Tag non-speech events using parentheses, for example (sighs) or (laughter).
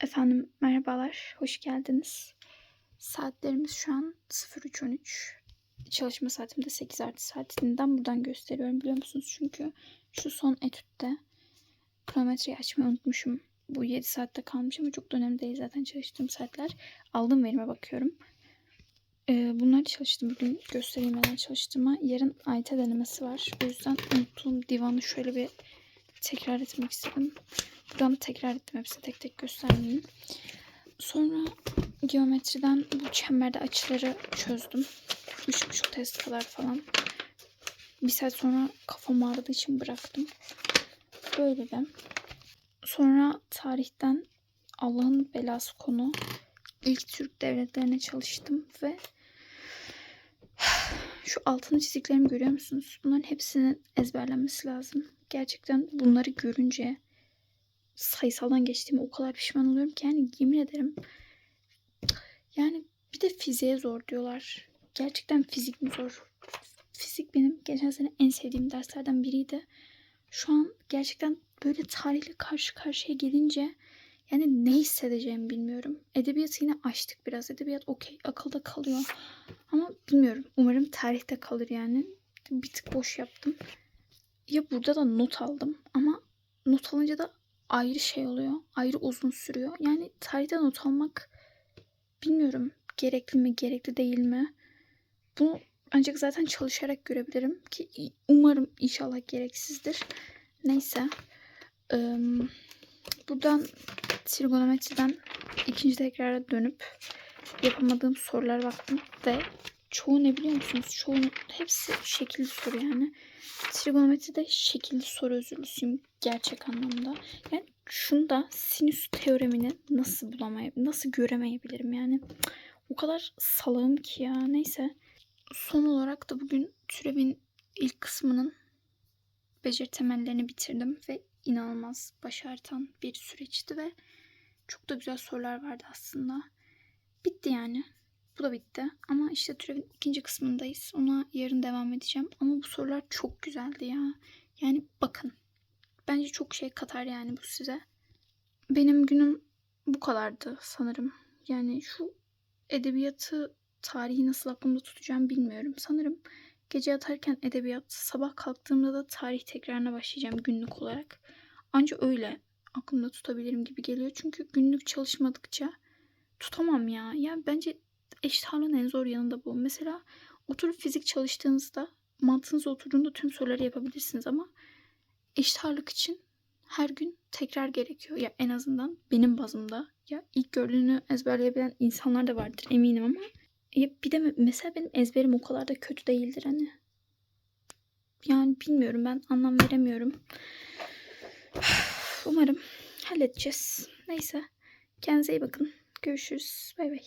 Efendim merhabalar, hoş geldiniz. Saatlerimiz şu an 03.13. Çalışma saatim de 8 artı saatinden buradan gösteriyorum biliyor musunuz? Çünkü şu son etütte kronometreyi açmayı unutmuşum. Bu 7 saatte kalmış ama çok da önemli değil zaten çalıştığım saatler. Aldığım verime bakıyorum. Ee, bunları çalıştım. Bugün göstereyim neler çalıştığıma. Yarın AYT denemesi var. O yüzden unuttuğum divanı şöyle bir tekrar etmek istedim. Buradan tekrar ettim hepsini tek tek göstermeyeyim. Sonra geometriden bu çemberde açıları çözdüm. Üç buçuk test kadar falan. Bir saat sonra kafam ağrıdığı için bıraktım. Böyle de. Sonra tarihten Allah'ın belası konu ilk Türk devletlerine çalıştım ve (sighs) şu altını çizdiklerimi görüyor musunuz? Bunların hepsinin ezberlenmesi lazım. Gerçekten bunları görünce sayısaldan geçtiğime o kadar pişman oluyorum ki yani yemin ederim. Yani bir de fiziğe zor diyorlar. Gerçekten fizik mi zor? Fizik benim geçen sene en sevdiğim derslerden biriydi. Şu an gerçekten böyle tarihle karşı karşıya gelince yani ne hissedeceğimi bilmiyorum. Edebiyatı yine açtık biraz. Edebiyat okey akılda kalıyor. Ama bilmiyorum. Umarım tarihte kalır yani. Bir tık boş yaptım. Ya burada da not aldım ama not alınca da ayrı şey oluyor. Ayrı uzun sürüyor. Yani tarihte not almak bilmiyorum gerekli mi gerekli değil mi? Bunu ancak zaten çalışarak görebilirim ki umarım inşallah gereksizdir. Neyse. Ee, buradan trigonometriden ikinci tekrara dönüp yapamadığım sorular baktım ve çoğu ne biliyor musunuz? Çoğunun hepsi şekilli soru yani. Trigonometride şekilli soru özürlüsüyüm gerçek anlamda. Yani şunda sinüs teoremini nasıl bulamayabilirim, nasıl göremeyebilirim yani. O kadar salağım ki ya. Neyse. Son olarak da bugün türevin ilk kısmının beceri temellerini bitirdim ve inanılmaz başartan bir süreçti ve çok da güzel sorular vardı aslında. Bitti yani. Bu da bitti. Ama işte türevin ikinci kısmındayız. Ona yarın devam edeceğim. Ama bu sorular çok güzeldi ya. Yani bakın. Bence çok şey katar yani bu size. Benim günüm bu kadardı sanırım. Yani şu edebiyatı, tarihi nasıl aklımda tutacağım bilmiyorum. Sanırım gece yatarken edebiyat, sabah kalktığımda da tarih tekrarına başlayacağım günlük olarak. Anca öyle aklımda tutabilirim gibi geliyor. Çünkü günlük çalışmadıkça tutamam ya. Ya bence eşit ağırlığın en zor yanında bu. Mesela oturup fizik çalıştığınızda mantığınız oturduğunda tüm soruları yapabilirsiniz ama eşit ağırlık için her gün tekrar gerekiyor. Ya en azından benim bazımda. Ya ilk gördüğünü ezberleyebilen insanlar da vardır eminim ama ya bir de mesela benim ezberim o kadar da kötü değildir hani. Yani bilmiyorum ben anlam veremiyorum. (sighs) Umarım halledeceğiz. Neyse. Kendinize iyi bakın. Görüşürüz. Bay bay.